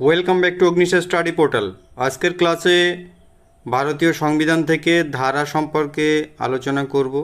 Welcome back to Agnisha study portal আজকের ক্লাসে ভারতীয় সংবিধান থেকে ধারা সম্পর্কে আলোচনা করব।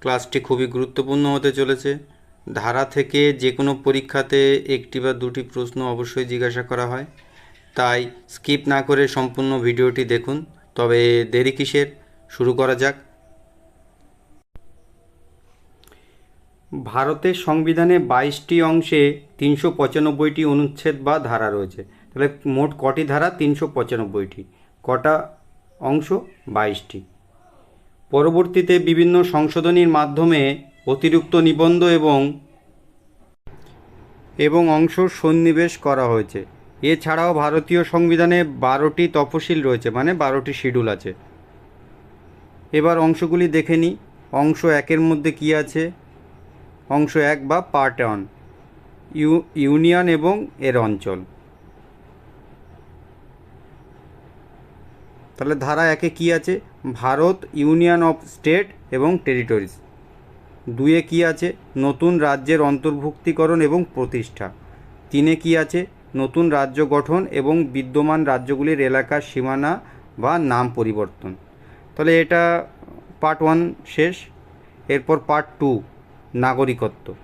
ক্লাসটি খুবই গুরুত্বপূর্ণ হতে চলেছে। ধারা থেকে যে কোনো পরীক্ষাতে একটি বা দুটি প্রশ্ন অবশ্যই জিজ্ঞাসা করা হয়। তাই স্কিপ না করে সম্পূর্ণ ভিডিওটি দেখুন। তবে দেরি কিসের? শুরু করা যাক। ভারতের সংবিধানে বাইশটি অংশে তিনশো পঁচানব্বইটি অনুচ্ছেদ বা ধারা রয়েছে। তাহলে মোট কটি ধারা? তিনশো পঁচানব্বইটি। কটা অংশ? বাইশটি। পরবর্তীতে বিভিন্ন সংশোধনীর মাধ্যমে অতিরিক্ত নিবন্ধ এবং এবং অংশ সন্নিবেশ করা হয়েছে। এছাড়াও ভারতীয় সংবিধানে বারোটি তফসিল রয়েছে মানে বারোটি শিডিউল আছে। এবার অংশগুলি দেখে নিই। অংশ একের মধ্যে কী আছে? অংশ এক বা পার্ট ইউ, ইউনিয়ন এবং এর অঞ্চল। তাহলে ধারা একে কি আছে? ভারত, ইউনিয়ন অফ স্টেট এবং টেরিটরিজ। দুয়ে কি আছে? নতুন রাজ্যের অন্তর্ভুক্তিকরণ এবং প্রতিষ্ঠা। তিনে কি আছে? নতুন রাজ্য গঠন এবং বিদ্যমান রাজ্যগুলির এলাকার সীমানা বা নাম পরিবর্তন। তাহলে এটা পার্ট ওয়ান শেষ, এরপর পার্ট টু নাগরিকত্ব।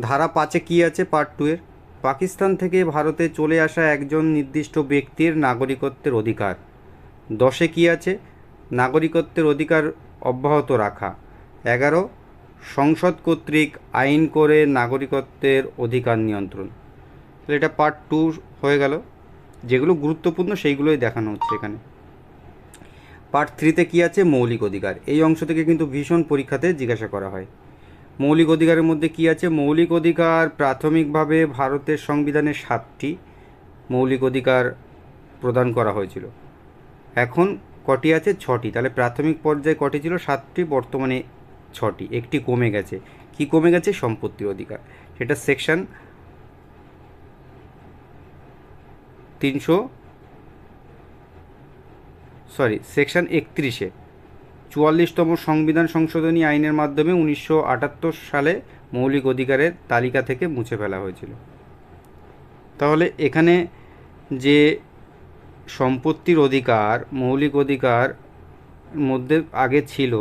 ধারা পাঁচে কী আছে? পার্ট টু এর। পাকিস্তান থেকে ভারতে চলে আসা একজন নির্দিষ্ট ব্যক্তির নাগরিকত্বের অধিকার। দশে কী আছে? নাগরিকত্বের অধিকার অব্যাহত রাখা। এগারো, সংসদ কর্তৃক আইন করে নাগরিকত্বের অধিকার নিয়ন্ত্রণ। তাহলে এটা পার্ট টু হয়ে গেল। যেগুলো গুরুত্বপূর্ণ সেইগুলোই দেখানো হচ্ছে এখানে। পার্ট থ্রিতে কী আছে? মৌলিক অধিকার। এই অংশ থেকে কিন্তু ভীষণ পরীক্ষাতে জিজ্ঞাসা করা হয়। মৌলিক অধিকারের মধ্যে কী আছে? মৌলিক অধিকার প্রাথমিকভাবে ভারতের সংবিধানে সাতটি মৌলিক অধিকার প্রদান করা হয়েছিল। এখন কটি আছে? ছটি। তাহলে প্রাথমিক পর্যায়ে কটি ছিল? সাতটি, বর্তমানে ছটি। একটি কমে গেছে। কি কমে গেছে? সম্পত্তির অধিকার। সেটা সেকশন তিনশো সরি, সেকশন একত্রিশে। চুয়াল্লিশতম সংবিধান সংশোধনী আইনের মাধ্যমে উনিশশো আটাত্তর সালে মৌলিক অধিকারের তালিকা থেকে মুছে ফেলা হয়েছিল। তাহলে এখানে যে সম্পত্তির অধিকার, মৌলিক অধিকার মধ্যে আগে ছিল,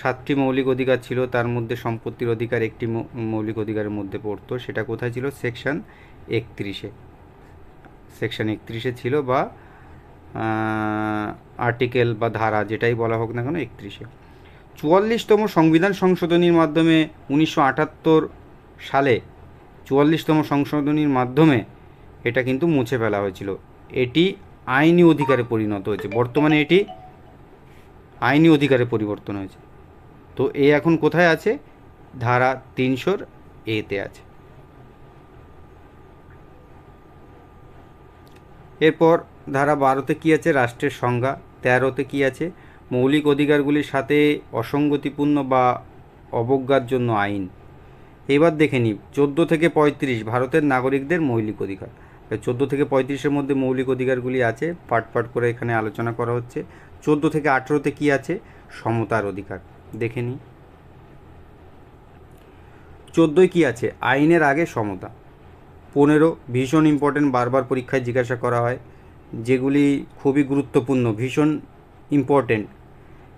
সাতটি মৌলিক অধিকার ছিল, তার মধ্যে সম্পত্তির অধিকার একটি মৌলিক অধিকারের মধ্যে পড়তো, সেটা কোথায় ছিল? সেকশন একত্রিশে। সেকশন একত্রিশে ছিল বা আর্টিকেল বা ধারা যেটাই বলা হোক না কেন একত্রিশে। চুয়াল্লিশতম সংবিধান সংশোধনীর মাধ্যমে উনিশশো আটাত্তর সালে চুয়াল্লিশতম সংশোধনীর মাধ্যমে এটা কিন্তু মুছে ফেলা হয়েছিল। এটি আইনি অধিকারে পরিণত হয়েছে। বর্তমানে এটি আইনি অধিকারে পরিবর্তন হয়েছে। তো এ এখন কোথায় আছে? ধারা তিনশোর এতে আছে। এরপর ধারা বারোতে কী আছে? রাষ্ট্রের সংজ্ঞা। তেরোতে কী আছে? মৌলিক অধিকারগুলির সাথে অসঙ্গতিপূর্ণ বা অবজ্ঞার জন্য আইন। এবার দেখে নিই, চোদ্দ থেকে পঁয়ত্রিশ, ভারতের নাগরিকদের মৌলিক অধিকার। চোদ্দ থেকে পঁয়ত্রিশের মধ্যে মৌলিক অধিকারগুলি আছে, পাট পাট করে এখানে আলোচনা করা হচ্ছে। চোদ্দ থেকে আঠেরোতে কী আছে? সমতার অধিকার। দেখে নিই। চোদ্দোয় কী আছে? আইনের আগে সমতা। পনেরো ভীষণ ইম্পর্টেন্ট বারবার পরীক্ষায় জিজ্ঞাসা করা হয়। যেগুলি খুবই গুরুত্বপূর্ণ, ভীষণ ইম্পর্টেন্ট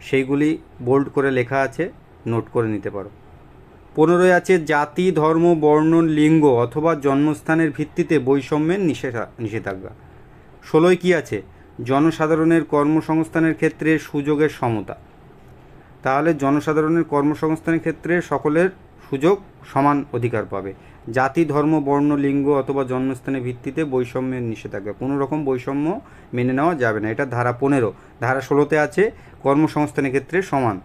সেইগুলি বোল্ড করে লেখা আছে নোট করে নিতে পারো। পনেরোয় আছে, জাতি, ধর্ম, বর্ণ, লিঙ্গ অথবা জন্মস্থানের ভিত্তিতে বৈষম্যের নিষেধা, নিষেধাজ্ঞা। ষোলোয় কী আছে? জনসাধারণের কর্মসংস্থানের ক্ষেত্রে সুযোগের সমতা। তাহলে জনসাধারণের কর্মসংস্থানের ক্ষেত্রে সকলের সুযোগ সমান অধিকার পাবে। জাতি, ধর্ম, বর্ণ, লিঙ্গ অথবা জন্মস্থানের ভিত্তিতে বৈষম্যের নিষেধাজ্ঞা। কোনো রকম বৈষম্য মেনে নেওয়া যাবে না। এটা ধারা পনেরো। ধারা ষোলোতে আছে, কর্মসংস্থানের ক্ষেত্রে সমান।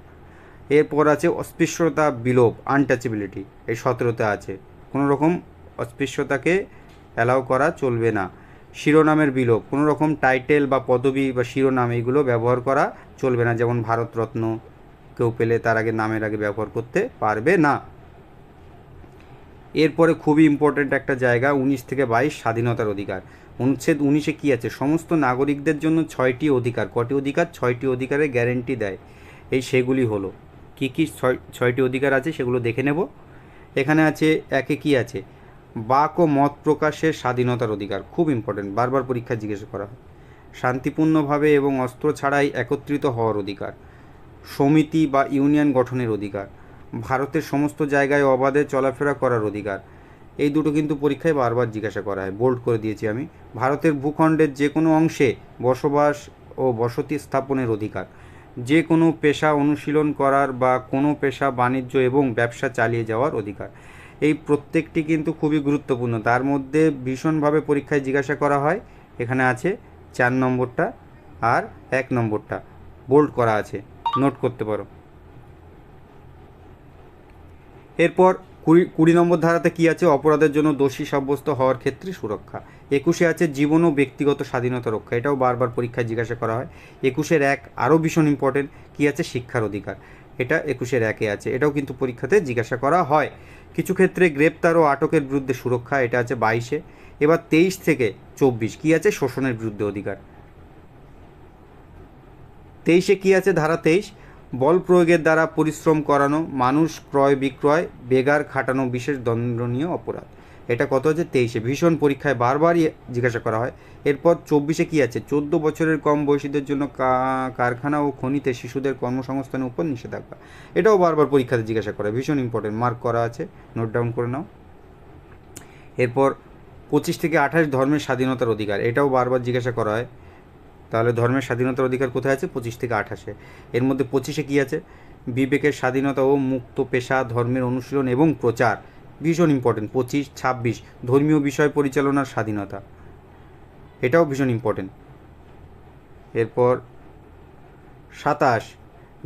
এরপর আছে, অস্পৃশ্যতা, বিলোপ আনটাচেবিলিটি এই সতেরোতে আছে। কোনো রকম অস্পৃশ্যতাকে অ্যালাউ করা চলবে না। শিরোনামের বিলোপ। কোনো রকম টাইটেল বা পদবি বা শিরোনাম এইগুলো ব্যবহার করা চলবে না। যেমন ভারতরত্ন, কেউ পেলে তার আগে নামের আগে ব্যবহার করতে পারবে না। এরপরে খুবই ইম্পর্ট্যান্ট একটা জায়গা, উনিশ থেকে বাইশ স্বাধীনতার অধিকার। অনুচ্ছেদ উনিশে কী আছে? সমস্ত নাগরিকদের জন্য ছয়টি অধিকার। কটি অধিকার? ছয়টি অধিকারের গ্যারেন্টি দেয়। এই সেগুলি হলো। কী কী ছয় ছয়টি অধিকার আছে সেগুলো দেখে নেব। এখানে আছে, একে কী আছে? বাক ও মত প্রকাশের স্বাধীনতার অধিকার। খুব ইম্পর্টেন্ট বারবার পরীক্ষা জিজ্ঞেস করা হয়। শান্তিপূর্ণভাবে এবং অস্ত্র ছাড়াই একত্রিত হওয়ার অধিকার। সমিতি বা ইউনিয়ন গঠনের অধিকার। ভারতের সমস্ত জায়গায় অবাধে চলাফেরা করার অধিকার। এই দুটো কিন্তু পরীক্ষায় বারবার জিজ্ঞাসা করা হয়। বোল্ড করে দিয়েছি আমি। ভারতের ভূখণ্ডের যে কোনো অংশে বসবাস ও বসতি স্থাপনের অধিকার। যে কোনো পেশা অনুশীলন করার বা কোনো পেশা বাণিজ্য এবং ব্যবসা চালিয়ে যাওয়ার অধিকার। এই প্রত্যেকটি কিন্তু খুবই গুরুত্বপূর্ণ। তার মধ্যে ভীষণভাবে পরীক্ষায় জিজ্ঞাসা করা হয়। এখানে আছে চার নম্বরটা আর এক নম্বরটা। বোল্ড করা আছে। নোট করতে পারো। এরপর কুড়ি কুড়ি নম্বর ধারাতে কী আছে? অপরাধের জন্য দোষী সাব্যস্ত হওয়ার ক্ষেত্রে সুরক্ষা। একুশে আছে জীবন ও ব্যক্তিগত স্বাধীনতা রক্ষা। এটাও বারবার পরীক্ষায় জিজ্ঞাসা করা হয়। একুশের এক আরও ভীষণ ইম্পর্টেন্ট কী আছে? শিক্ষার অধিকার। এটা একুশের একে আছে। এটাও কিন্তু পরীক্ষাতে জিজ্ঞাসা করা হয়। কিছু ক্ষেত্রে গ্রেপ্তার ও আটকের বিরুদ্ধে সুরক্ষা, এটা আছে বাইশে। এবার তেইশ থেকে চব্বিশ, কী আছে? শোষণের বিরুদ্ধে অধিকার। তেইশে কী আছে? ধারা তেইশ বল প্রয়োগের দ্বারা পরিশ্রম করানো, মানুষ ক্রয় বিক্রয়, বেগার খাটানো বিশেষ দণ্ডনীয় অপরাধ। এটা কত হচ্ছে? তেইশে। ভীষণ পরীক্ষায় বারবারই জিজ্ঞাসা করা হয়। এরপর চব্বিশে কী আছে? চোদ্দ বছরের কম বয়সীদের জন্য কারখানা ও খনিতে শিশুদের কর্মসংস্থানের উপর নিষেধাজ্ঞা। এটাও বারবার পরীক্ষাতে জিজ্ঞাসা করা ভীষণ ইম্পর্টেন্ট মার্ক করা আছে। নোট ডাউন করে নাও। এরপর পঁচিশ থেকে আঠাশ ধর্মের স্বাধীনতার অধিকার। এটাও বারবার জিজ্ঞাসা করা হয়। তাহলে ধর্মের স্বাধীনতার অধিকার কোথায় আছে? পঁচিশ থেকে আঠাশে। এর মধ্যে পঁচিশে কী আছে? বিবেকের স্বাধীনতা ও মুক্ত পেশা, ধর্মের অনুশীলন এবং প্রচার। ভীষণ ইম্পর্টেন্ট পঁচিশ, ছাব্বিশ। ধর্মীয় বিষয় পরিচালনার স্বাধীনতা। এটাও ভীষণ ইম্পর্টেন্ট এরপর সাতাশ।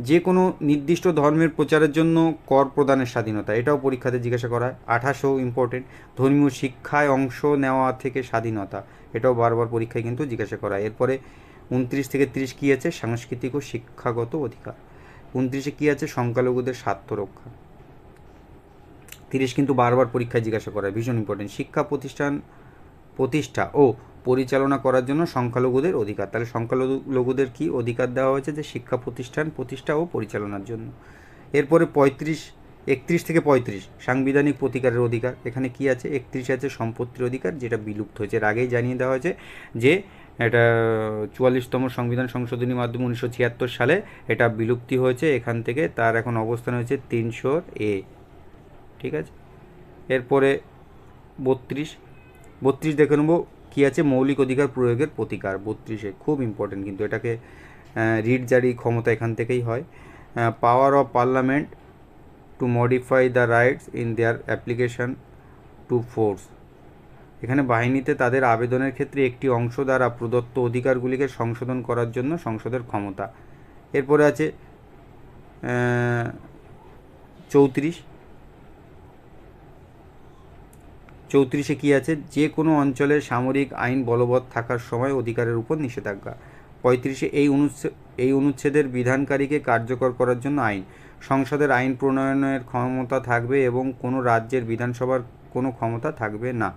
যে কোনো নির্দিষ্ট ধর্মের প্রচারের জন্য কর প্রদানের স্বাধীনতা। এটাও পরীক্ষাতে জিজ্ঞাসা করা হয়। আঠাশও ইম্পর্টেন্ট ধর্মীয় শিক্ষায় অংশ নেওয়া থেকে স্বাধীনতা। এটাও বারবার পরীক্ষায় কিন্তু জিজ্ঞাসা করা এরপরে উনত্রিশ থেকে তিরিশ কী আছে? সাংস্কৃতিক ও শিক্ষাগত অধিকার। উনত্রিশে কী আছে? সংখ্যালঘুদের স্বার্থ রক্ষা। তিরিশ কিন্তু বারবার পরীক্ষায় জিজ্ঞাসা করা ভীষণ ইম্পর্টেন্ট শিক্ষা প্রতিষ্ঠান, প্রতিষ্ঠা ও পরিচালনা করার জন্য সংখ্যালঘুদের অধিকার। তাহলে সংখ্যালঘুদের কি অধিকার দেওয়া হয়েছে? যে শিক্ষা প্রতিষ্ঠান, প্রতিষ্ঠা ও পরিচালনার জন্য। এরপরে পঁয়ত্রিশ, একত্রিশ থেকে পঁয়ত্রিশ, সাংবিধানিক প্রতিকারের অধিকার। এখানে কি আছে? একত্রিশ আছে সম্পত্তির অধিকার, যেটা বিলুপ্ত হয়েছে। এর আগেই জানিয়ে দেওয়া হয়েছে যে এটা চুয়াল্লিশতম সংবিধান সংশোধনী মাধ্যমে উনিশশো ছিয়াত্তর সালে এটা বিলুপ্তি হয়েছে, এখান থেকে তার এখন অবস্থান হয়েছে তিনশোর এ। ঠিক আছে? এরপরে বত্রিশ। বত্রিশ দেখে নেব, কী আছে? মৌলিক অধিকার প্রয়োগের প্রতিকার। বত্রিশে খুব ইম্পর্টেন্ট কিন্তু এটাকে রিট জারি ক্ষমতা এখান থেকেই হয়। Power of parliament to modify the rights in their application to force এখানে বাহিনীতে তাদের আবেদনের ক্ষেত্রে একটি অংশ দ্বারা প্রদত্ত অধিকারগুলিকে সংশোধন করার জন্য সংসদের ক্ষমতা। এরপরে আছে চৌত্রিশ। চৌত্রিশে কী আছে? যে কোনো অঞ্চলে সামরিক আইন বলবৎ থাকার সময় অধিকারের উপর নিষেধাজ্ঞা। পঁয়ত্রিশে, এই অনুচ্ছেদ এই অনুচ্ছেদের বিধানকারীকে কার্যকর করার জন্য আইন। সংসদের আইন প্রণয়নের ক্ষমতা থাকবে এবং কোনো রাজ্যের বিধানসভার কোনো ক্ষমতা থাকবে না।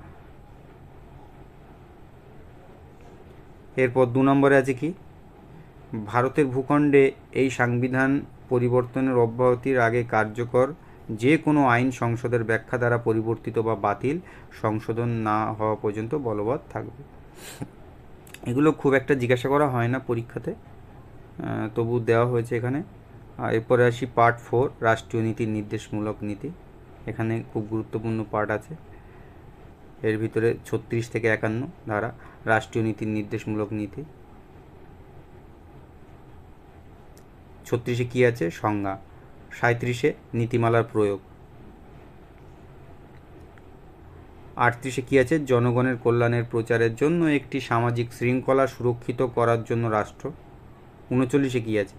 এরপর দু নম্বরে আছে কি? ভারতের ভূখণ্ডে এই সংবিধান পরিবর্তনের অব্যাহতির আগে কার্যকর যে কোনো আইন সংসদের ব্যাখ্যা দ্বারা পরিবর্তিত বা বাতিল, সংশোধন না হওয়া পর্যন্ত বলবৎ থাকবে। এগুলো খুব একটা জিজ্ঞাসা করা হয় না পরীক্ষাতে। তবু দেওয়া হয়েছে এখানে। এরপরে আসি পার্ট ফোর, রাষ্ট্রীয় নীতির নির্দেশমূলক নীতি। এখানে খুব গুরুত্বপূর্ণ পার্ট আছে। এর ভিতরে ছত্রিশ থেকে একান্ন ধারা, রাষ্ট্রীয় নীতির নির্দেশমূলক নীতি। ছত্রিশে কী আছে? সংজ্ঞা। সাঁত্রিশে নীতিমালার প্রয়োগ। আটত্রিশে কী আছে? জনগণের কল্যাণের প্রচারের জন্য একটি সামাজিক শৃঙ্খলা সুরক্ষিত করার জন্য রাষ্ট্র। উনচল্লিশে কী আছে?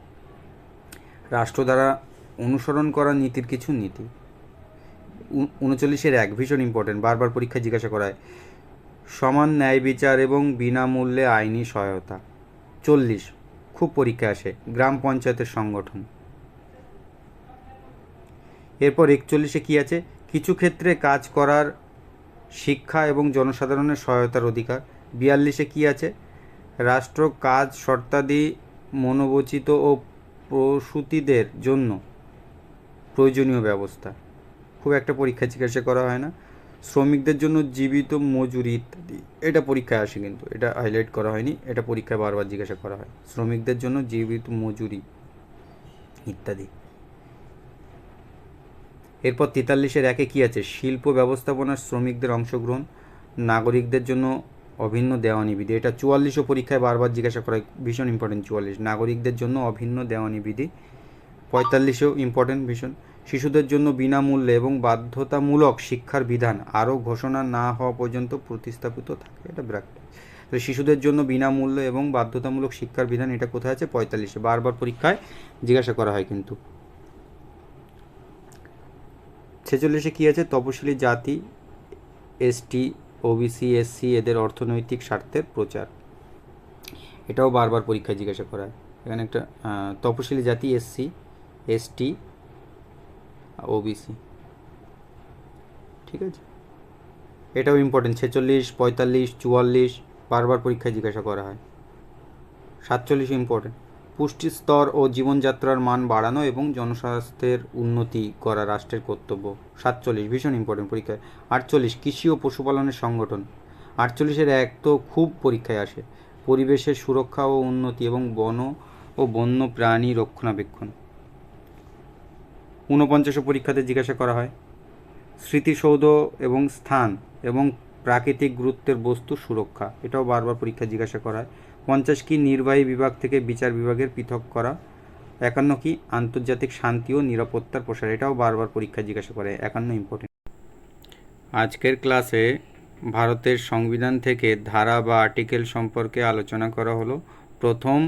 রাষ্ট্র দ্বারা অনুসরণ করা নীতির কিছু নীতি। উনচল্লিশের এক ভীষণ ইম্পর্টেন্ট বারবার পরীক্ষা জিজ্ঞাসা করায়। সমান ন্যায় বিচার এবং বিনামূল্যে আইনি সহায়তা। চল্লিশ, খুব পরীক্ষা আসে, গ্রাম পঞ্চায়েতের সংগঠন। এরপর একচল্লিশে কী আছে? কিছু ক্ষেত্রে কাজ করার শিক্ষা এবং জনসাধারণের সহায়তার অধিকার। বিয়াল্লিশে কী আছে? রাষ্ট্র কাজ শর্তাদি মনোবচিত ও প্রসূতিদের জন্য প্রয়োজনীয় ব্যবস্থা। খুব একটা পরীক্ষা জিজ্ঞাসা করা হয় না। শ্রমিকদের জন্য জীবিত মজুরি ইত্যাদি। এটা পরীক্ষায় আসে কিন্তু, এটা হাইলাইট করা হয়নি, এটা পরীক্ষায় বারবার জিজ্ঞাসা করা হয়। শ্রমিকদের জন্য জীবিত মজুরি ইত্যাদি। এরপর তেতাল্লিশের একে কী আছে? শিল্প ব্যবস্থাপনার শ্রমিকদের অংশগ্রহণ, নাগরিকদের জন্য অভিন্ন দেওয়ানি বিধি এটা চুয়াল্লিশও পরীক্ষায় বারবার জিজ্ঞাসা করা ভীষণ ইম্পর্টেন্ট চুয়াল্লিশ। নাগরিকদের জন্য অভিন্ন দেওয়ানি বিধি পঁয়তাল্লিশেও ইম্পর্টেন্ট ভীষণ। শিশুদের জন্য বিনামূল্যে এবং বাধ্যতামূলক শিক্ষার বিধান আরও ঘোষণা না হওয়া পর্যন্ত প্রতিস্থাপিত থাকে। এটা ব্র্যাকেট তো শিশুদের জন্য বিনামূল্য এবং বাধ্যতামূলক শিক্ষার বিধান এটা কোথায় আছে? পঁয়তাল্লিশে। বারবার পরীক্ষায় জিজ্ঞাসা করা হয় কিন্তু। ছেচল্লিশে কী আছে? তপশিলি জাতি এসটি ওবিসি এসসি এদের অর্থনৈতিক স্বার্থের প্রচার। এটাও বারবার পরীক্ষায় জিজ্ঞাসা করা হয়। এখানে একটা তপশিলি জাতি এসসি এসটি ওবিসি ঠিক আছে? এটাও ইম্পর্টেন্ট ছেচল্লিশ, পঁয়তাল্লিশ, চুয়াল্লিশ, বারবার পরীক্ষায় জিজ্ঞাসা করা হয়। সাতচল্লিশ ইম্পর্টেন্ট পুষ্টি স্তর ও জীবনযাত্রার মান বাড়ানো এবং জনস্বাস্থ্যের উন্নতি করা রাষ্ট্রের কর্তব্য। সাতচল্লিশ, ভীষণ ইম্পর্টেন্ট পরীক্ষায়। আটচল্লিশ, কৃষি ও পশুপালনের সংগঠন। আটচল্লিশের এক তো খুব পরীক্ষায় আসে। পরিবেশের সুরক্ষা ও উন্নতি এবং বন ও বন্য প্রাণী রক্ষণাবেক্ষণ। ঊনপঞ্চাশ পরীক্ষাতে জিজ্ঞাসা করা হয়, স্মৃতিসৌধ এবং স্থান এবং প্রাকৃতিক গুরুত্বের বস্তু সুরক্ষা। এটাও বারবার পরীক্ষা জিজ্ঞাসা করা হয়। পঞ্চাশ কি নির্বাহী বিভাগ থেকে বিচার বিভাগের পৃথক করা? একান্ন কি আন্তর্জাতিক শান্তি ও নিরাপত্তার প্রসার? এটাও বারবার পরীক্ষা জিজ্ঞাসা করে। একান্ন ইম্পর্টেন্ট আজকের ক্লাসে ভারতের সংবিধান থেকে ধারা বা আর্টিকেল সম্পর্কে আলোচনা করা হলো। প্রথম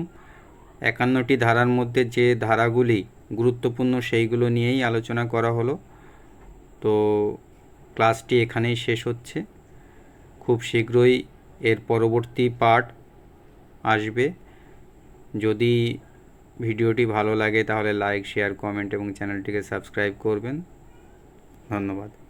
একান্নটি ধারার মধ্যে যে ধারাগুলি গুরুত্বপূর্ণ সেইগুলো নিয়েই আলোচনা করা হলো। তো ক্লাসটি এখানেই শেষ হচ্ছে। খুব শীঘ্রই এর পরবর্তী পার্ট আসবে। যদি ভিডিওটি ভালো লাগে তাহলে লাইক, শেয়ার, কমেন্ট এবং চ্যানেলটিকে সাবস্ক্রাইব করবেন। ধন্যবাদ।